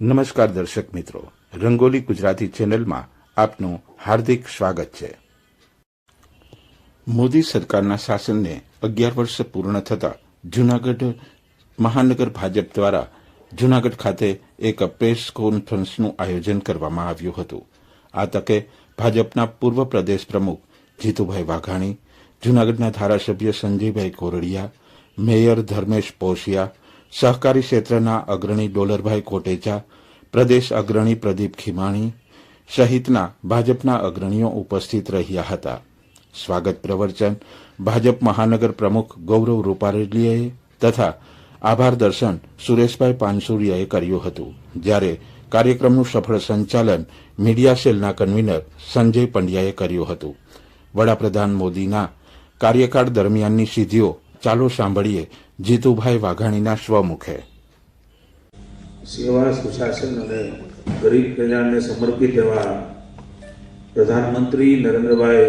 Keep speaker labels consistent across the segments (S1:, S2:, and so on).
S1: નમસ્કાર દર્શક મિત્રો. રંગોલી ગુજરાતી ચેનલમાં આપનું હાર્દિક સ્વાગત છે. મોદી સરકારના શાસનને અગિયાર વર્ષ પૂર્ણ થતા જૂનાગઢ મહાનગર ભાજપ દ્વારા જૂનાગઢ ખાતે એક પ્રેસ કોન્ફરન્સનું આયોજન કરવામાં આવ્યું હતું. આ તકે ભાજપના પૂર્વ પ્રદેશ પ્રમુખ જીતુભાઈ વાઘાણી, જૂનાગઢના ધારાસભ્ય સંજયભાઈ કોરડિયા, મેયર ધર્મેશ પોશિયા સહકારી ક્ષેત્રના અગ્રણી ડોલરભાઈ કોટેચા, પ્રદેશ અગ્રણી પ્રદીપ ખીમાણી સહિતના ભાજપના અગ્રણીઓ ઉપસ્થિત રહ્યા હતા. સ્વાગત પ્રવચન ભાજપ મહાનગર પ્રમુખ ગૌરવ રૂપારેલીએ તથા આભાર દર્શન સુરેશભાઈ પાનસુરિયાએ કર્યું હતું. જ્યારે કાર્યક્રમનું સફળ સંચાલન મીડિયા સેલના કન્વીનર સંજય પંડ્યાએ કર્યું હતું. વડાપ્રધાન મોદીના કાર્યકાળ દરમિયાનની સિદ્ધિઓ ચાલો સાંભળીએ જીતુભાઈ વાઘાણીના સ્વમુખે.
S2: સેવા સુશાસન અને ગરીબ કલ્યાણને સમર્પિત એવા પ્રધાનમંત્રી નરેન્દ્રભાઈ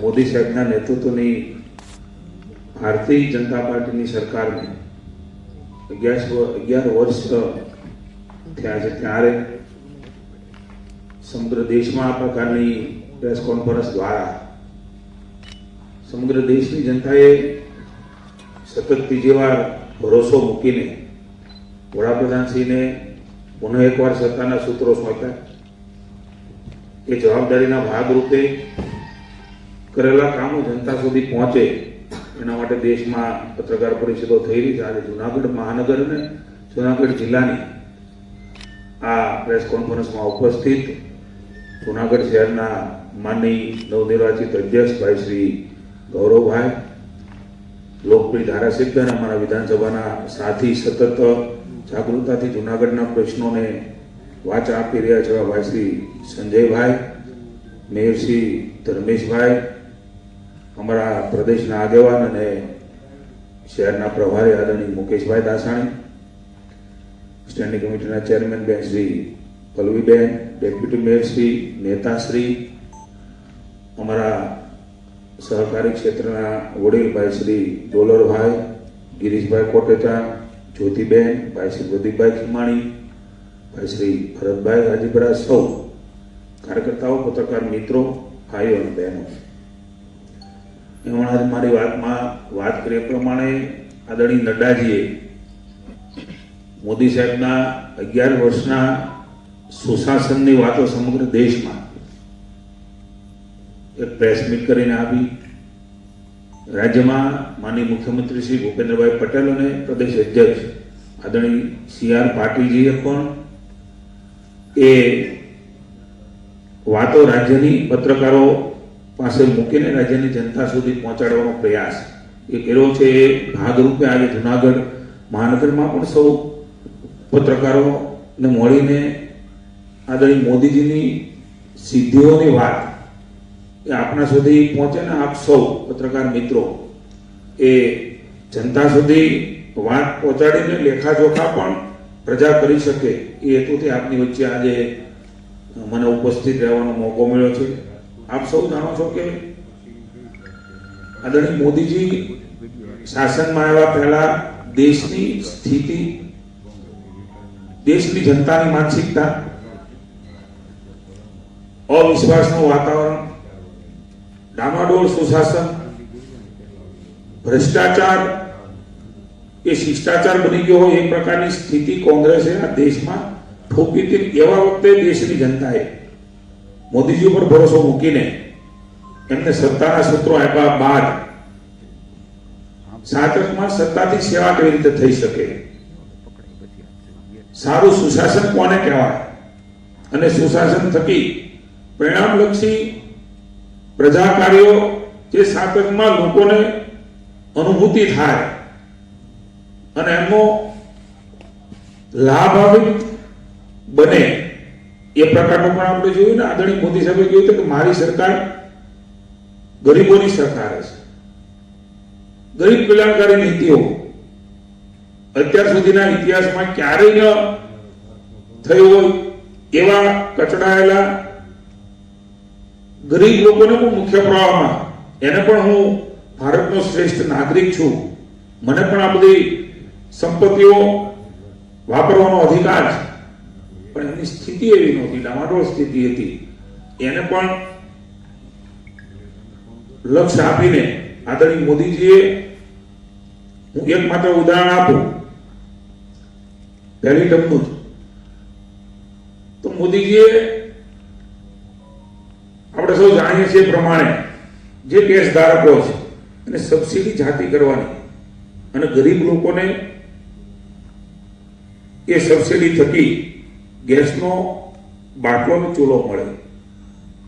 S2: મોદી સાહેબના નેતૃત્વની ભારતીય જનતા પાર્ટીની સરકારને અગિયાર અગિયાર વર્ષ થયા છે ત્યારે સમગ્ર દેશમાં આ પ્રકારની પ્રેસ કોન્ફરન્સ દ્વારા સમગ્ર દેશની જનતાએ સતત વાર ભરોસો મૂકીને વડાપ્રધાનશ્રીને પુનઃ એકવાર સત્તાના સૂત્રો સોંપ્યા. એ જવાબદારીના ભાગરૂપે કરેલા કામો જનતા સુધી પહોંચે એના માટે દેશમાં પત્રકાર પરિષદો થઈ રહી છે. આજે જુનાગઢ મહાનગર અને જુનાગઢ જિલ્લાની આ પ્રેસ કોન્ફરન્સમાં ઉપસ્થિત જુનાગઢ શહેરના માનની નવનિર્વાચિત અધ્યક્ષ ભાઈ શ્રી ગૌરવભાઈ લોકપ્રિય ધારાસભ્ય અને અમારા વિધાનસભાના સાથી સતત જાગૃતતાથી જુનાગઢના પ્રશ્નોને વાચા આપી રહ્યા છે ભાઈ સંજયભાઈ, મેયર શ્રી ધર્મેશભાઈ, અમારા પ્રદેશના આગેવાન અને શહેરના પ્રભારી આદરણીય મુકેશભાઈ દાસાણી, સ્ટેન્ડિંગ કમિટીના ચેરમેન બેન શ્રી પલ્લવીબેન, ડેપ્યુટી મેયર શ્રી નેતાશ્રી, અમારા સહકારી ક્ષેત્રના વડીલભાઈ શ્રી ડોલરભાઈ, ગિરીશભાઈ કોટેચા, જ્યોતિબેન, ભાઈ શ્રી પ્રદીપભાઈ ખીમાણી, ભાઈ શ્રી ભરતભાઈ હાજીપરા સૌ કાર્યકર્તાઓ, પત્રકાર મિત્રો, ભાઈઓ અને બહેનો. હમણાં જ મારી વાતમાં વાત કરી પ્રમાણે આદરણીય નડ્ડાજીએ મોદી સાહેબના અગિયાર વર્ષના સુશાસનની વાતો સમગ્ર દેશમાં એક પ્રેસ મીટ કરીને આપી રાજ્યમાં માનનીય મુખ્યમંત્રી શ્રી ભૂપેન્દ્રભાઈ પટેલ અને પ્રદેશ અધ્યક્ષ આદરણીય સી આર પાટીલજીએ પણ એ વાતો રાજ્યની પત્રકારો પાસે મૂકીને રાજ્યની જનતા સુધી પહોંચાડવાનો પ્રયાસ એ કર્યો છે. એ ભાગરૂપે આજે જુનાગઢ મહાનગરમાં પણ સૌ પત્રકારોને મળીને આદરણીય મોદીજીની સિદ્ધિઓની વાત એ આપણા સુધી પહોંચે ને આપ સૌ પત્રકાર મિત્રો, એ જનતા સુધી વાત પહોંચાડીને લેખાજોખા પણ પ્રજા કરી શકે એ હેતુથી આપની વચ્ચે આજે મને ઉપસ્થિત રહેવાનો મોકો મળ્યો છે. આપ સૌ જાણો છો કે આદરણીય મોદીજી શાસનમાં આવ્યા પહેલા દેશની સ્થિતિ, દેશની જનતાની માનસિકતા, અવિશ્વાસનું વાતાવરણ ડામાડોળ સુશાસન, ભ્રષ્ટાચાર, એ શિષ્ટાચાર બની ગયો હોય એ પ્રકારની સ્થિતિ કોંગ્રેસે આ દેશમાં ઠોકી હતી. એવા વખતે દેશની જનતાએ મોદીજી ઉપર ભરોસો મૂકીને એમને સત્તાના સૂત્રો આપ્યા બાદ સાતકમાં સત્તાથી સેવા કેવી રીતે થઈ શકે? સારું સુશાસન કોને કહેવાય? અને સુશાસન થકી પરિણામલક્ષી પ્રજા કાર્યો જે સાતકમાં લોકોને અનુભૂતિ થાય અને એમનો લાભાન્વિત બને, એ પ્રકારનું પણ આપણે જોયું ને આદરણીય મોદી સાહેબે કહ્યું કે મારી સરકાર ગરીબોની સરકાર છે ગરીબ કલ્યાણકારી નીતિઓ અત્યાર સુધીના ઇતિહાસમાં ક્યારેય ન થયો હોય એવા કચડાયેલા ગરીબ લોકોને હું મુખ્ય પ્રવાહમાં. એને પણ હું ભારતનો શ્રેષ્ઠ નાગરિક છું. મને પણ આ બધી સંપત્તિઓ વાપરવાનો અધિકાર છે. પણ એની સ્થિતિ એવી નહોતી ડામાડોળ સ્થિતિ હતી. એને પણ લક્ષ્ય આપીને આદરણીય મોદીજીએ હું એક માત્ર ઉદાહરણ આપું. પહેલી ટર્મનું તો મોદીજીએ આપણે જાણીએ છીએ પ્રમાણે જે કેસ ધારકો છે, એને સબસિડી જાતિ કરવાની. અને ગરીબ લોકોને એ સબસિડી થકી ગેસનો બાટલો ચૂલો મળે.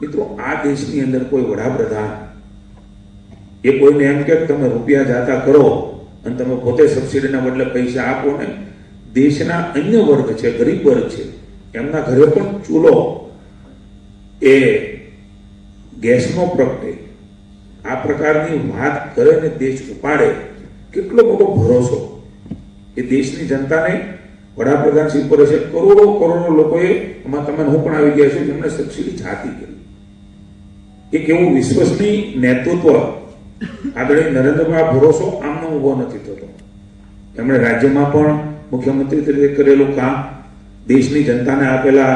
S2: મિત્રો, આ દેશની અંદર કોઈ વડાપ્રધાન એ કોઈને એમ કે તમે રૂપિયા જાતા કરો અને તમે પોતે સબસિડીના બદલે પૈસા આપો ને, દેશના અન્ય વર્ગ છે, ગરીબ વર્ગ છે, એમના ઘરે પણ ચૂલો એ ગેસનો પ્રગટે. આ પ્રકારની વાત કરે ને દેશ ઉપાડે કેટલો મોટો ભરોસો. એ દેશની જનતાને વડાપ્રધાન શ્રી પર છે કરોડો કરોડો લોકોએ, એમાં તમે હું પણ આવી ગયા છું જેમને સબસિડી જાતી કરી. એક એવું વિશ્વસનીય નેતૃત્વ આદરણીય નરેન્દ્રભાઈ ભરોસો આમનો ઊભો નથી થતો. એમણે રાજ્યમાં પણ મુખ્યમંત્રી તરીકે કરેલું કામ, દેશની જનતાને આપેલા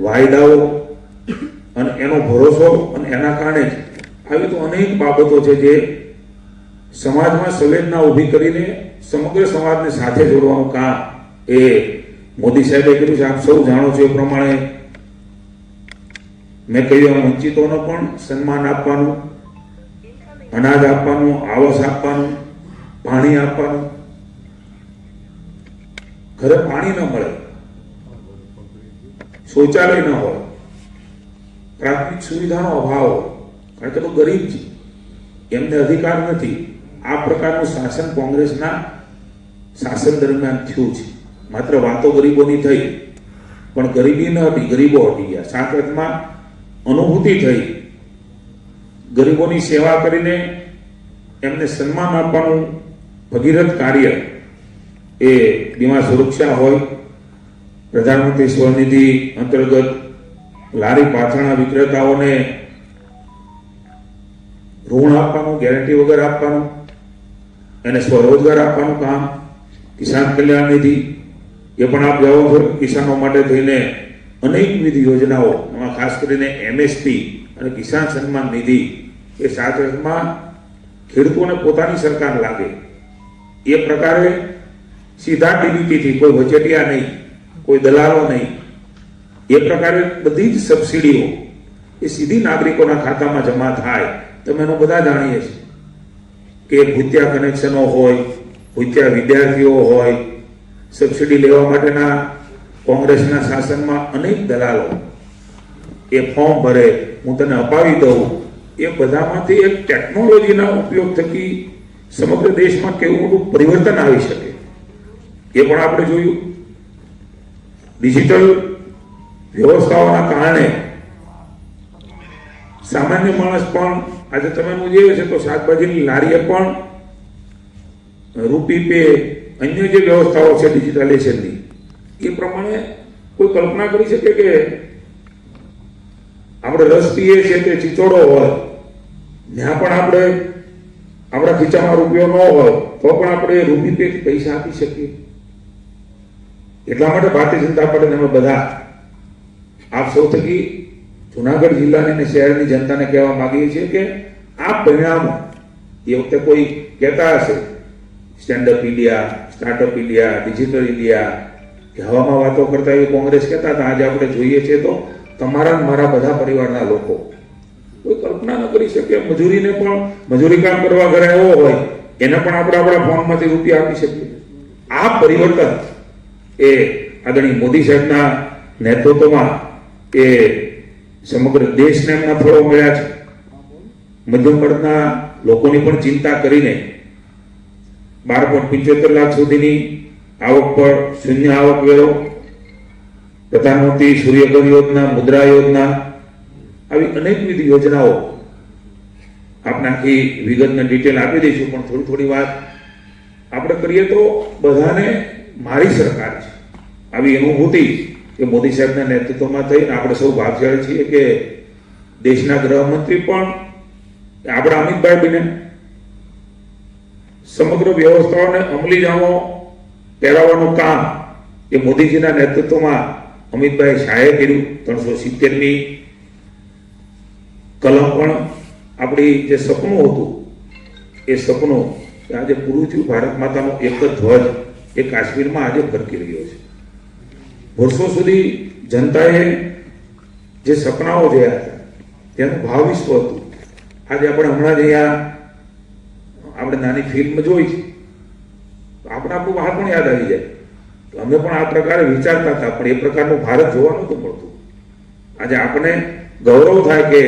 S2: વાયદાઓ અને એનો ભરોસો અને એના કારણે જ આવી તો અનેક બાબતો છે જે સમાજમાં સંવેદના ઊભી કરીને સમગ્ર સમાજને સાથે જોડવાનું કામ એ મોદી સાહેબે કર્યું છે. આપ સૌ જાણો છો એ પ્રમાણે મેં કહ્યું એમ વંચિતોને પણ સન્માન આપવાનું, અનાજ આપવાનું, આવાસ આપવાનું, પાણી આપવાનું. ઘરે પાણી ન મળે, શૌચાલય ન હોય. પ્રાથમિક સુવિધાનો અભાવ. કારણ કે તો ગરીબ છે. એમને અધિકાર નથી. આ પ્રકારનું શાસન કોંગ્રેસના શાસન દરમિયાન થયું છે. માત્ર વાતો ગરીબોની થઈ. પણ ગરીબી ન હતી, ગરીબો હટી ગયા. સાંકળમાં અનુભૂતિ થઈ. ગરીબોની સેવા કરીને એમને સન્માન આપવાનું ભગીરથ કાર્ય એ બીમા સુરક્ષા હોય. પ્રધાનમંત્રી સ્વનિધિ અંતર્ગત લારી પાછળના વિક્રેતાઓને ઋણ આપવાનું ગેરંટી વગર આપવાનું એને સ્વરોજગાર આપવાનું કામ. કિસાન કલ્યાણ નિધિ એ પણ આપ જાઓ કિસાનો માટે થઈને અનેકવિધ યોજનાઓ, એમાં ખાસ કરીને એમએસપી અને કિસાન સન્માન નિધિ એ સાત અર્થમાં ખેડૂતોને પોતાની સરકાર લાગે. એ પ્રકારે સીધા ડીબીટીથી કોઈ વચેટિયા નહીં, કોઈ દલાલો નહીં એ પ્રકારે બધી જ સબસિડીઓ એ સીધી નાગરિકોના ખાતામાં જમા થાય. તમે એનું બધા જાણીએ છીએ કે ભૂત્યા કનેક્શનો હોય, ભૂત્યા વિદ્યાર્થીઓ હોય, સબસિડી લેવા માટેના કોંગ્રેસના શાસનમાં અનેક દલાલો એ ફોર્મ ભરે, હું તને અપાવી દઉં. એ બધામાંથી એક ટેકનોલોજીના ઉપયોગ થકી સમગ્ર દેશમાં કેવું મોટું પરિવર્તન આવી શકે. એ પણ આપણે જોયું. ડિજિટલ વ્યવસ્થાઓના કારણે સામાન્ય માણસ પણ, આજે તમે જોઈએ છે તો શાકભાજીની લારીએ પણ રૂપી પે અન્ય જે વ્યવસ્થાઓ છે ડિજિટલાઇઝેશનની એ પ્રમાણે કોઈ કલ્પના કરી શકે કે આપણે રસ પીએ છીએ તે ચિચોડો હોય ત્યાં પણ આપણે આપણા ખીચામાં રૂપિયો ન હોય, તો પણ આપણે રૂપી પે પૈસા આપી શકીએ. એટલા માટે ભારતીય જનતા પાર્ટીને અમે બધા આપ સૌ થકી જુનાગઢ જિલ્લાની અને શહેરની જનતાને કહેવા માંગીએ છીએ કે આ પરિણામો એ વખતે કોઈ કહેતા હશે, stand up India, startup India, digital India કે હવામાં વાતો કરતા એ કોંગ્રેસ કહેતા હતા, આજે આપણે જોઈએ છીએ તો તમારા મારા બધા પરિવારના લોકો કોઈ કલ્પના ન કરી શકે, મજૂરીને પણ, મજૂરી કામ કરવા ઘરે આવ્યો હોય, એને પણ આપણે આપણા ફોનમાંથી રૂપિયા આપી શકીએ. આ પરિવર્તન એ આદરણીય મોદી સાહેબના નેતૃત્વમાં એ સમગ્ર દેશને એમના ફળો મળ્યા છે. મધ્યમ વર્ગના લોકોની પણ ચિંતા કરીને બાર પોઈન્ટ પંચોતેર લાખ સુધીની આવક પર શૂન્ય આવક વેરો, પ્રધાનમંત્રી સૂર્યઘર યોજના, મુદ્રા યોજના, આવી અનેકવિધ યોજનાઓ આખી વિગતને ડિટેલ આપી દઈશું, પણ થોડી થોડી વાત આપણે કરીએ તો બધાને મારી સરકાર છે. આવી અનુભૂતિ કે મોદી સાહેબના નેતૃત્વમાં થઈને આપણે સૌ ભાગશાળી છીએ કે દેશના ગૃહમંત્રી પણ આપણા અમિતભાઈ બને. સમગ્ર વ્યવસ્થાઓને અમલી જાણો પહેરાવવાનું કામ એ મોદીજીના નેતૃત્વમાં અમિતભાઈ શાહે કર્યું. ત્રણસો સિત્તેરની કલમ પણ આપણી જે સપનું હતું, એ સપનું આજે પૂરું થયું. ભારત માતાનો એક જ ધ્વજ એ કાશ્મીરમાં આજે ફરકી રહ્યો છે. વર્ષો સુધી જનતાએ જે સપનાઓ જોયા હતા, તેનું ભાવ વિશ્વ હતું. આજે આપણે હમણાં જ અહીંયા આપણે નાની ફિલ્મ જોઈ છે. તો આપણે આપણું બાળપણ યાદ આવી જાય. તો અમે પણ આ પ્રકારે વિચારતા હતા, પણ એ પ્રકારનું ભારત જોવા નહોતું મળતું આજે આપણે ગૌરવ થાય કે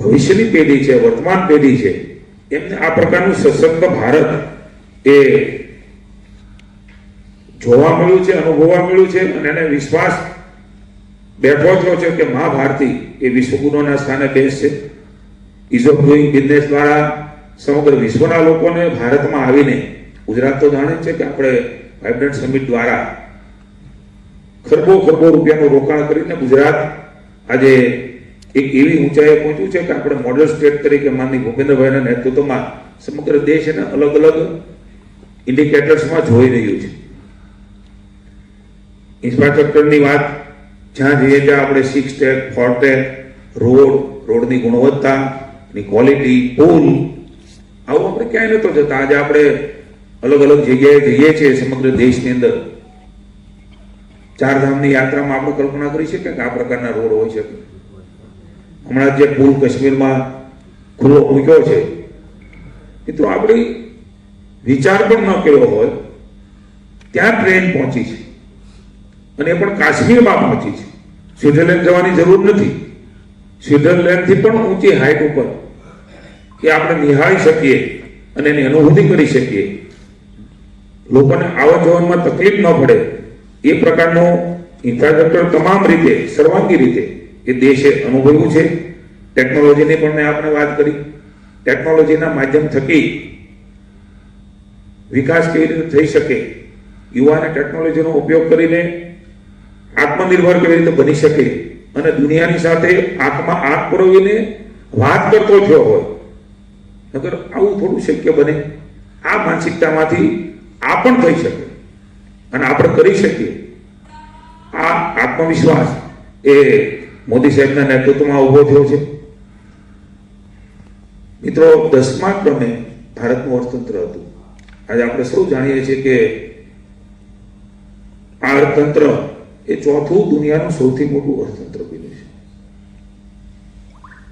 S2: ભવિષ્યની પેઢી છે, વર્તમાન પેઢી છે, એમને આ પ્રકારનું સશક્ત ભારત એ જોવા મળ્યું છે, અનુભવવા મળ્યું છે અને એને વિશ્વાસ બેઠો થયો છે કે મા ભારતી એ વિશ્વગુરુના સ્થાને બેસશે ઇઝ ઓફ ડુઈંગ બિઝનેસ દ્વારા સમગ્ર વિશ્વના લોકોને ભારતમાં આવીને ગુજરાત તો જાણે છે કે આપણે વાઇબ્રન્ટ સમિટ દ્વારા ખરબો ખરબો રૂપિયાનું રોકાણ કરીને ગુજરાત આજે એક એવી ઊંચાઈએ પહોંચ્યું છે કે આપણે મોડલ સ્ટેટ તરીકે માનની ભૂપેન્દ્રભાઈના નેતૃત્વમાં સમગ્ર દેશ એને અલગ અલગ ઇન્ડિકેટર્સમાં જોઈ રહ્યું છે. ઇન્ફ્રાસ્ટ્રક્ચરની વાત, જ્યાં જઈએ ત્યાં આપણે six track four track road, રોડની ગુણવત્તા ની ક્વોલિટી પુલ આવું આપણે ક્યાંય નતો જતા. આજે આપણે અલગ અલગ જગ્યાએ જઈએ છીએ સમગ્ર દેશની અંદર. ચારધામની યાત્રામાં આપણે કલ્પના કરી શકીએ કે આ પ્રકારના રોડ હોય શકે હમણાં જે પુલ કાશ્મીરમાં ખુલ્લો મૂક્યો છે. મિત્રો, આપણી વિચાર પણ ન કર્યો હોય, ત્યાં ટ્રેન પહોંચી છે. અને એ પણ કાશ્મીરમાં પહોંચી છે. સ્વિટરલેન્ડ જવાની જરૂર નથી. સ્વિટરલેન્ડથી પણ ઊંચી હાઇટ ઉપર કે આપણે નિહાળી શકીએ અને એની અનુભૂતિ કરી શકીએ. લોકોને આવવા જવાનમાં તકલીફ ન પડે. એ પ્રકારનું ઇન્ફ્રાસ્ટ્રક્ચર તમામ રીતે, સર્વાંગી રીતે એ દેશે અનુભવ્યું છે. ટેકનોલોજીની પણ મેં આપણે વાત કરી. ટેકનોલોજીના માધ્યમ થકી વિકાસ કેવી રીતે થઈ શકે? યુવાને ટેકનોલોજીનો ઉપયોગ કરીને આત્મનિર્ભર કેવી રીતે બની શકે? અને દુનિયાની સાથે આંખમાં આંખ પરોવીને વાત કરતો થયો હોય નગર આવું થોડું શક્ય બને. આ માનસિકતામાંથી આ પણ થઈ શકે. અને આપણે કરી શકીએ. આ આત્મવિશ્વાસ એ મોદી સાહેબના નેતૃત્વમાં ઊભો થયો છે. મિત્રો, દસમા ક્રમે ભારતનું અર્થતંત્ર હતું. આજે આપણે સૌ જાણીએ છીએ કે આ અર્થતંત્ર એ ચોથું દુનિયાનું સૌથી મોટું અર્થતંત્ર બન્યું છે.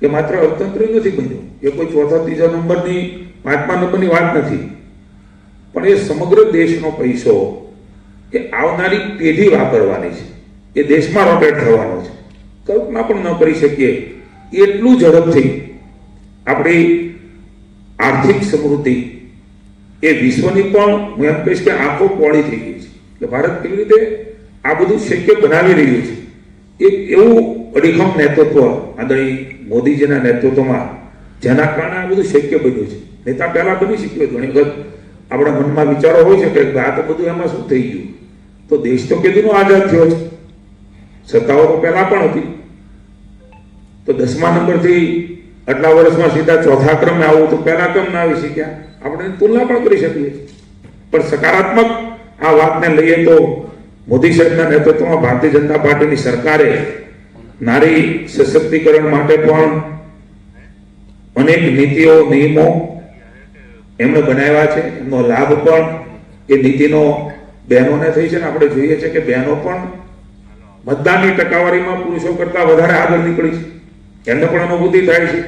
S2: એ માત્ર અર્થતંત્ર નથી બન્યું. એ કોઈ ચોથા, ત્રીજા નંબરની, પાંચમા નંબરની વાત નથી. પણ એ સમગ્ર દેશનો પૈસો એ આવનારી પેઢી વાપરવાની છે. એ દેશમાં રોટેટ થવાનો છે. કલ્પના પણ ન કરી શકીએ. એટલું ઝડપથી આપણી આર્થિક સમૃદ્ધિ એ વિશ્વની પણ, હું એમ કહીશ કે આંખો પોળી થઈ ગઈ છે. કે ભારત કેવી રીતે આ બધું શક્ય બનાવી રહ્યું છે. એક એવું અડીખમ નેતૃત્વ આદરણીય મોદીજીના નેતૃત્વમાં જેના કારણે આ બધું શક્ય બન્યું છે. નેતા પહેલા બની શક્યું ઘણી વખત આપણા મનમાં વિચારો હોય છે કે આ તો બધું એમાં શું થઈ ગયું? તો દેશ તો કેદીનો આઝાદ થયો છે. સત્તાઓ તો પહેલા પણ હતી. તો દસમા નંબરથી આટલા વર્ષમાં સીધા ચોથા ક્રમે આવું તો પહેલા ક્રમ ના આવી શક્યા? આપણે તુલના પણ કરી શકીએ પણ સકારાત્મક આ વાતને લઈએ તો મોદી સાહેબના નેતૃત્વમાં ભારતીય જનતા પાર્ટીની સરકારે નારી સશક્તિકરણ માટે પણ અનેક નીતિઓ, નિયમો એમણે બનાવ્યા છે. એમનો લાભ પણ એ નીતિનો બહેનોને થઈ છે ને આપણે જોઈએ છે કે બહેનો પણ મતદાનની ટકાવારીમાં પુરુષો કરતા વધારે આગળ નીકળી છે. એમને પણ અનુભૂતિ થાય છે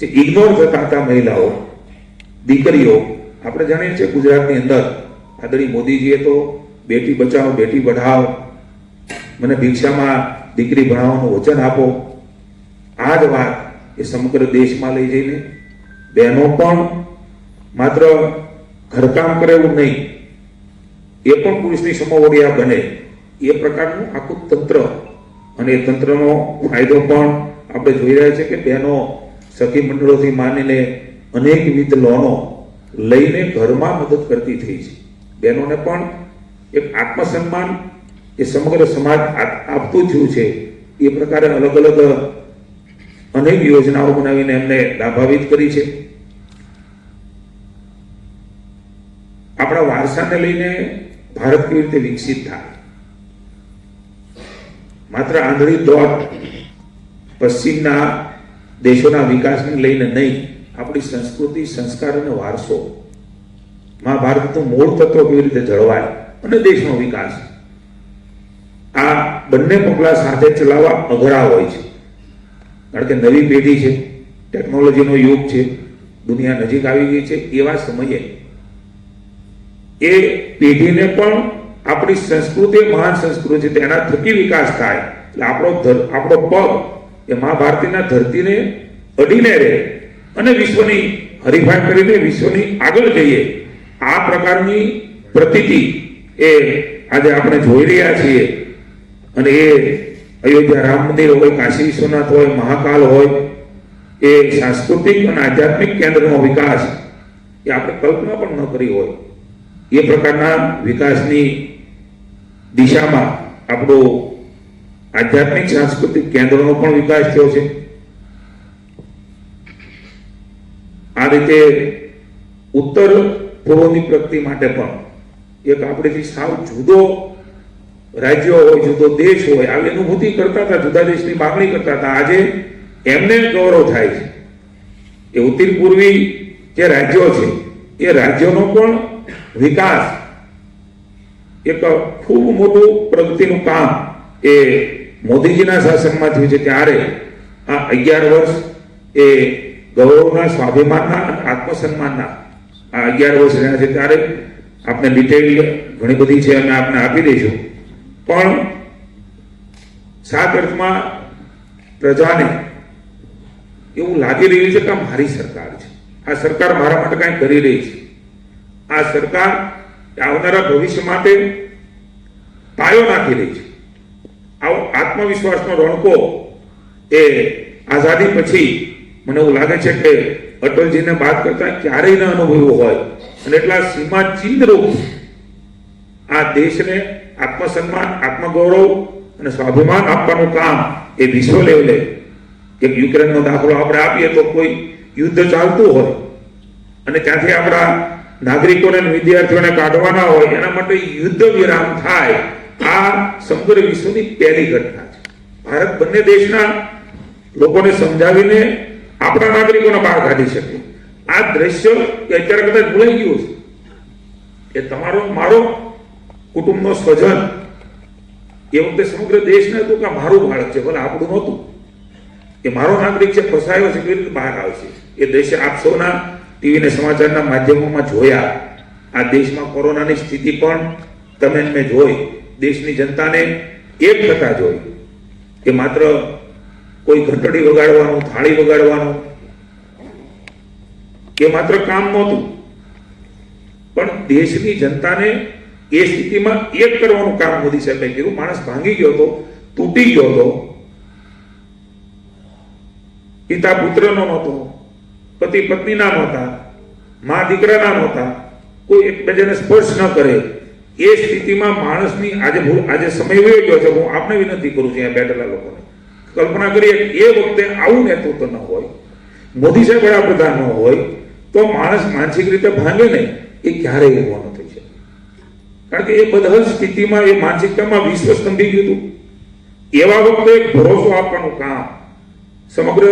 S2: જે ઇગ્નોર થતા હતા મહિલાઓ, દીકરીઓ, આપણે જાણીએ છીએ ગુજરાતની અંદર આદરણીય મોદીજીએ તો બેટી બચાવો, બેટી પઢાઓ. મને ભિક્ષામાં દીકરી ભણાવવાનું વચન આપો. આ જ વાત એ સમગ્ર દેશમાં લઈ જઈને બહેનો પણ માત્ર ઘરકામ કરે એવું નહીં, એ પણ પુરુષની સમોવડિયા બને. એ પ્રકારનું આખું તંત્ર અને એ તંત્રનો ફાયદો પણ આપણે જોઈ રહ્યા છીએ કે બહેનો સખી મંડળોથી માનીને અનેકવિધ લોનો લઈને ઘરમાં મદદ કરતી થઈ છે. બહેનોને પણ એક આત્મસન્માન એ સમગ્ર સમાજ આપતું થયું છે. એ પ્રકારે અલગ અલગ અનેક યોજનાઓ બનાવીને એમને લાભાવિત કરી છે. આપણા વારસાને લઈને ભારત કેવી રીતે વિકસિત થાય? માત્ર આંધળી દોટ પશ્ચિમના દેશોના વિકાસને લઈને નહીં, આપણી સંસ્કૃતિ, સંસ્કાર અને વારસો. મહાભારતનું મૂળ તત્વ કેવી રીતે જળવાય? અને દેશનો વિકાસ. આ બંને પગલા સાથે ચલાવવા અઘરા હોય છે. કારણ કે નવી પેઢી છે, ટેકનોલોજીનો યુગ છે, દુનિયા નજીક આવી ગઈ છે, એવા સમયે એ પેઢીને પણ આપણી સંસ્કૃતિ મહાન સંસ્કૃતિ છે, તેના થકી વિકાસ થાય. એટલે આપણો આપણો પગ એ મહાભારતીના ધરતીને અડીને રહે અને વિશ્વની હરીફાઈ કરીને વિશ્વની આગળ જઈએ. આ પ્રકારની પ્રતીતિ એ આજે આપણે જોઈ રહ્યા છીએ. અને એ અયોધ્યા રામ મંદિર હોય, કાશી વિશ્વનાથ હોય, મહાકાલ હોય, એ સાંસ્કૃતિક અને આધ્યાત્મિક કેન્દ્રનો વિકાસ એ આપણે કલ્પના પણ ન કરી હોય. એ પ્રકારના વિકાસની દિશામાં આપણો આધ્યાત્મિક સાંસ્કૃતિક કેન્દ્રનો પણ વિકાસ થયો છે. આ રીતે ઉત્તર પૂર્વની પ્રગતિ માટે પણ એક આપણેથી સાવ જુદો રાજ્યો હોય, જુદો દેશ હોય, આવી અનુભૂતિ કરતા હતા, જુદા દેશની માગણી કરતા હતા. આજે એમને ગૌરવ થાય છે. એ ઉત્તર પૂર્વી જે રાજ્યો છે, એ રાજ્યોનો પણ વિકાસ એક ખૂબ મોટું પ્રગતિનું કામ એ મોદીજીના શાસનમાં થયું છે. ત્યારે આ અગિયાર વર્ષ એ ગૌરવના, સ્વાભિમાનના અને આત્મસન્માનના આ અગિયાર વર્ષ રહ્યા છે. ત્યારે આપણે ડિટેલ ઘણી બધી છે અમે આપને આપી દઈશું. પણ સાત અર્થમાં પ્રજાને એવું લાગી રહ્યું છે કે મારી સરકાર છે. આ સરકાર મારા માટે કાંઈ કરી રહી છે. આ સરકાર આવનારા ભવિષ્ય માટે પાયો નાખી રહી છે. આવો આત્મવિશ્વાસનો રણકો એ આઝાદી પછી મને એવું લાગે છે કે અટલજીને બાદ કરતા ક્યારેય ન અનુભવ્યું હોય. અને એટલા સીમા ચિહ્નરૂપ આ દેશને આત્મસન્માન, આત્મગૌરવ અને સ્વાભિમાન આપવાનું કામ એ વિશ્વ લેવલે એક યુક્રેનનો દાખલો આપણે આપીએ તો કોઈ યુદ્ધ ચાલતું હોય અને ત્યાંથી આપણા નાગરિકોને વિદ્યાર્થીઓને કાઢવાના હોય, એના માટે યુદ્ધ વિરામ થાય, આ સમગ્ર વિશ્વની પહેલી ઘટના છે. ભારત બંને દેશના લોકોને સમજાવીને આપણા નાગરિકોને બહાર કાઢી શકે. આ દ્રશ્ય એ અત્યારે કદાચ ભૂલાઈ ગયું છે એ તમારો, મારો કુટુંબનો સ્વજન એ વખતે સમગ્ર દેશને હતું કે મારું બાળક છે, ભલે આપણું નહોતું. એ મારો નાગરિક છે, ફસાયો છે, કેવી રીતે બહાર આવશે એ દ્રશ્ય આપ સૌના ટીવીને સમાચારના માધ્યમોમાં જોયા. આ દેશમાં કોરોનાની સ્થિતિ પણ તમે મેં જોઈ. દેશની જનતાને એક થતા જોઈ. કે માત્ર કોઈ ઘંટડી વગાડવાનું, થાળી વગાડવાનું એ માત્ર કામ નહોતું. પણ દેશની જનતાને એ સ્થિતિમાં એક કરવાનું કામ મોદી સાહેબે કર્યું માણસ ભાંગી ગયો હતો, તૂટી ગયો હતો. પિતા પુત્રનો નહોતો, પતિ પત્નીના નહોતા, મા દીકરાના નહોતા. કોઈ એકબીજાને સ્પર્શ ન કરે. એ સ્થિતિમાં માણસની આજે આજે સમય વયો ગયો છે. હું આપને વિનંતી કરું છું અહીંયા બેઠેલા લોકોને. કલ્પના કરીએ એ વખતે આવું નેતૃત્વ ન હોય, મોદી સાહેબ વડાપ્રધાન ન હોય તો માણસ માનસિક રીતે ભાંગે નહીં, એ ક્યારેય એવો ન શકે. કારણ કે એ બધા સ્થિતિમાં, એ માનસિકતામાં વિશ્વ સ્તંભી ગયું એવા વખતે એક ભરોસો આપવાનું કામ સમગ્ર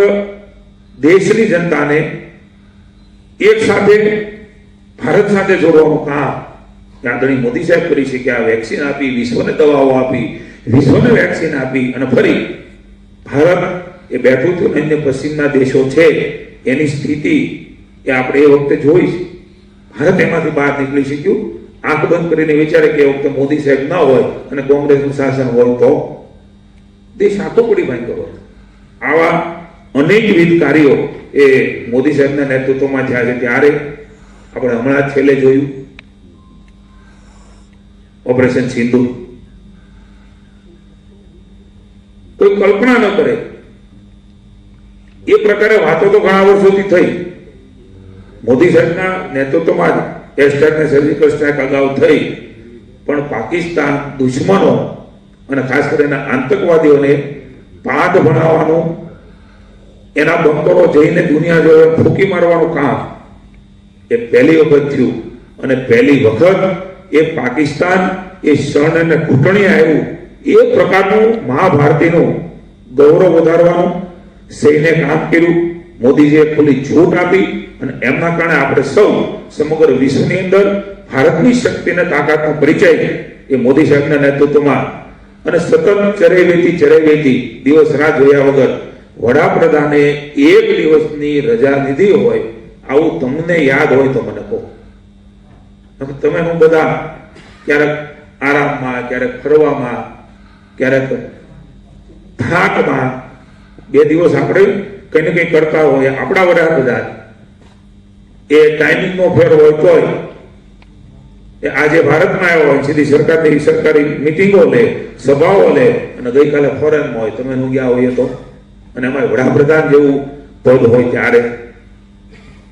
S2: દેશની જનતાને એક સાથે, ભારત સાથે જોડવાનું કામ આદરણીય મોદી સાહેબ કરી છે કે આ વેક્સિન આપી, વિશ્વને દવાઓ આપી, વિશ્વને વેક્સિન આપી અને ફરી ભારત એ બેઠું થયું અન્ય પશ્ચિમના દેશો છે, એની સ્થિતિ એ આપણે એ વખતે જોઈ છે. ભારત એમાંથી બહાર નીકળી શક્યું. આંખ બંધ કરીને વિચારે કે એ વખતે મોદી સાહેબ ન હોય અને કોંગ્રેસનું શાસન હોય તો? દેશ આતો પડી ભાઈ કરો આવા અનેકવિધ કાર્યો એ મોદી સાહેબના નેતૃત્વમાં છે ત્યારે આપણે હમણાં છેલ્લે જોયું. ઓપરેશન સિંધુ. કોઈ કલ્પના ન કરે. એ પ્રકારે વાતો તો ઘણા વર્ષોથી થઈ. મોદી સાહેબના નેતૃત્વમાં જ એર ને સર્જિકલ સ્ટ્રાઇક અગાઉ થઈ, પણ પાકિસ્તાન દુશ્મનો અને ખાસ કરીને આતંકવાદીઓને પાઠ ભણાવવાનું, એના બંકરો જઈને દુનિયા જોડે ફૂંકી મારવાનું કામ એ પહેલી વખત થયું. અને પહેલી વખત એ પાકિસ્તાન એ શણ અને ઘૂંટણી આવ્યું એ પ્રકારનું મહાભારતીનું ગૌરવ વધારવાનું, સૈન્ય કામ કર્યું. મોદીજીએ ખુલ્લી છૂટ આપી અને એમના કારણે આપણે સૌ સમગ્ર વિશ્વની અંદર ભારતની શક્તિ અને તાકાતનો પરિચય એ મોદી સાહેબના નેતૃત્વમાં અને સતત ચરેવેતી ચરેવેતી દિવસ રાત જોયા વગર વડાપ્રધાને એક દિવસની રજા લીધી હોય, આવું તમને યાદ હોય તો મને કહો. તમે હું બધા ક્યારેક આરામમાં, ક્યારેક ફરવામાં, ક્યારેક થાકમાં બે દિવસ આપણે કંઈ ને કંઈ કરતા હોય, આપણા વડાપ્રધાન એ ટાઈમિંગનો ફેર હોય તોય એ આજે ભારતમાં આવ્યો હોય, સીધી સરકારની સરકારી મિટિંગો લે, સભાઓ લે, અને ગઈકાલે ફોરેનમાં હોય. તમે નું ગયા હોઈએ તો. અને એમાં વડાપ્રધાન જેવું પદ હોય ત્યારે.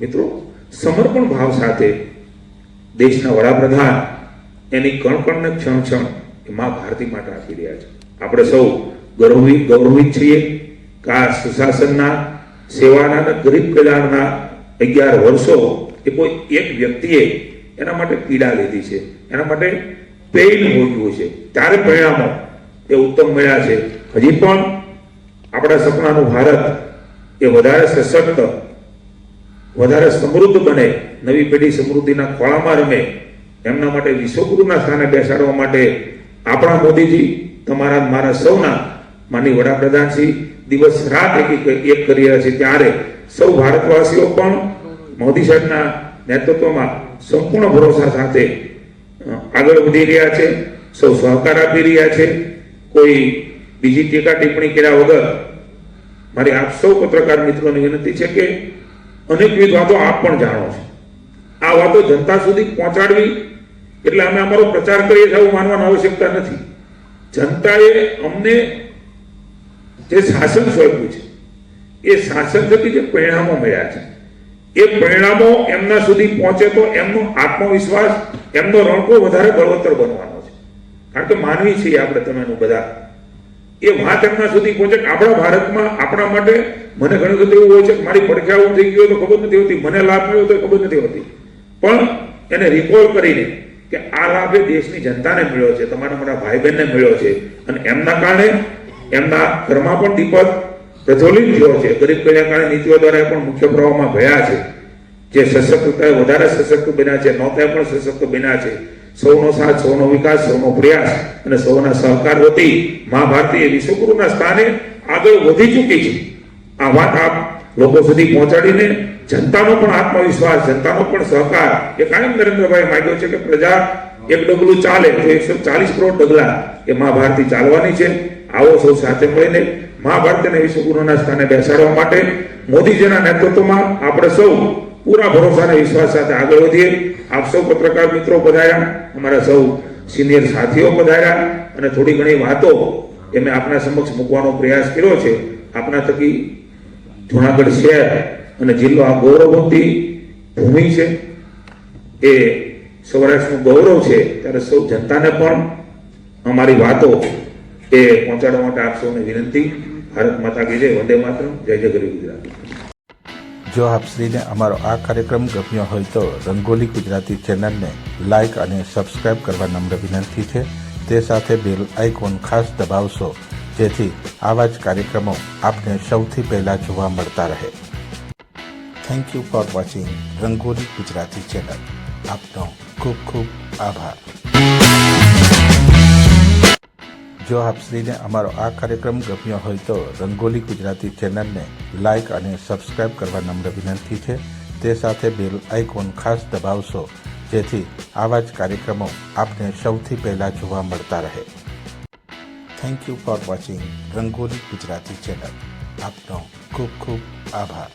S2: મિત્રો, સમર્પણ ભાવ સાથે દેશના વડાપ્રધાન એની કણકણને ક્ષણ ક્ષણ મા ભારતી માટે આપી રહ્યા છે. આપણે સૌ ગૌરવી ગૌરવિત છીએ. સુશાસનના સેવાના અને ગરીબ કલ્યાણના અગિયાર વર્ષો એ કોઈ એક વ્યક્તિએ એના માટે પીડા લીધી છે. એના માટે પેઇન ભોગવ્યું છે. ત્યારે પરિણામો એ ઉત્તમ મળ્યા છે. હજી પણ આપણા સપનાનું ભારત એ વધારે સશક્ત, વધારે સમૃદ્ધ બને, નવી પેઢી સમૃદ્ધિના ખોળામાં રમે, એમના માટે વિશ્વગુરુના સ્થાને બેસાડવા માટે આપણા મોદીજી, તમારા મારા સૌના માની વડાપ્રધાનશ્રી દિવસ રાત એક એક- કરી રહ્યા છે. ત્યારે સૌ ભારતવાસીઓ પણ મોદી સાહેબના નેતૃત્વમાં સંપૂર્ણ ભરોસા સાથે આગળ વધી રહ્યા છે. સૌ સહકાર આપી રહ્યા છે. કોઈ બીજી ટીકા ટિપ્પણી કર્યા વગર મારી આપ સૌ પત્રકાર મિત્રોને વિનંતી છે કે અનેકવિધ વાતો આપ પણ જાણો છો. આ વાતો જનતા સુધી પહોંચાડવી એટલે અમે અમારો પ્રચાર કરીએ છીએ એવું માનવાની આવશ્યકતા નથી. જનતાએ અમને જે શાસન સ્વરૂપ છે, એ શાસન થકી જે પરિણામો મળ્યા છે. એ પરિણામો એમના સુધી પહોંચે તો એમનો આત્મવિશ્વાસ, એમનો રણકો વધારે બળવત્તર બનવાનો છે. કારણ કે માનવી છીએ આપણે તમે એનું બધા. એ વાત એમના સુધી પહોંચે કે આપણા ભારતમાં, આપણા માટે મને ઘણું બધું એવું હોય છે કે મારી પડખે થઈ ગયો તો ખબર નથી હોતી, મને લાભ મળ્યો તો ખબર નથી હોતી. પણ એને રિકોલ કરીને કે આ લાભ એ દેશની જનતાને મળ્યો છે, તમારા મારા ભાઈ બહેનને મળ્યો છે. અને એમના કારણે એમના ઘરમાં પણ દીપક પ્રજ્વલિત થયો છે. ગરીબ કલ્યાણકારી નીતિઓ દ્વારા પણ મુખ્ય પ્રવાહમાં ભયા છે. જે સશક્તતા વધારે સશક્ત બન્યા છે નોતા પણ સશક્ત બન્યા છે. સૌનો સાથ, સૌનો વિકાસ, સૌનો પ્રયાસ અને સૌના સહકાર વતી મા ભારતી વિશ્વગુરુના સ્થાને આગળ વધી ચૂકી છે. આ વાત આપ લોકો સુધી પહોંચાડીને જનતાનો પણ આત્મવિશ્વાસ, જનતાનો પણ સહકાર એ કાયમ નરેન્દ્રભાઈ માંગ્યો છે કે પ્રજા એક ડગલું ચાલે. તો એકસો ચાલીસ કરોડ ડગલા એ મા ભારતી ચાલવાની છે આવો સૌ સાથે મળીને મા ભારતીને વિશ્વગુરુના સ્થાને બેસાડવા માટે મોદીજીના નેતૃત્વમાં આપણે સૌ પૂરા ભરોસા અને વિશ્વાસ સાથે આગળ વધીએ. આપ સૌ પત્રકાર મિત્રો પધાર્યા અમારા સૌ સિનિયર સાથીઓ પધાર્યા અને થોડી ઘણી વાતો એ મેં આપના સમક્ષ મૂકવાનો પ્રયાસ કર્યો છે. આપના થકી જુનાગઢ શહેર અને જિલ્લો આ ગૌરવવંતી ભૂમિ છે. એ સૌરાષ્ટ્રનું ગૌરવ છે. ત્યારે સૌ જનતાને પણ અમારી વાતો એ પહોંચાડવા માટે આપ સૌને વિનંતી, ભારત માતા કી જય, વંદે માતરમ, જય જય ગરી ગુજરાત.
S1: જો આપશ્રીને અમારો આ કાર્યક્રમ ગમ્યો હોય તો રંગોલી ગુજરાતી ચેનલને લાઇક અને સબસ્ક્રાઇબ કરવા નમ્ર વિનંતી છે. તે સાથે બેલ આઇકોન ખાસ દબાવશો, જેથી આવા જ કાર્યક્રમો આપને સૌથી પહેલાં જોવા મળતા રહે. Thank you for watching Rangoli Gujarati channel. આપનો ખૂબ ખૂબ આભાર. જો આપશ્રીને અમારો આ કાર્યક્રમ ગમ્યો હોય તો રંગોલી ગુજરાતી ચેનલને લાઇક અને સબસ્ક્રાઇબ કરવા નમ્ર વિનંતી છે. તે સાથે બેલ આઇકોન ખાસ દબાવશો, જેથી આવા જ કાર્યક્રમો આપને સૌથી પહેલાં જોવા મળતા રહે. Thank you for watching Rangoli Gujarati channel. આપનો ખૂબ ખૂબ આભાર.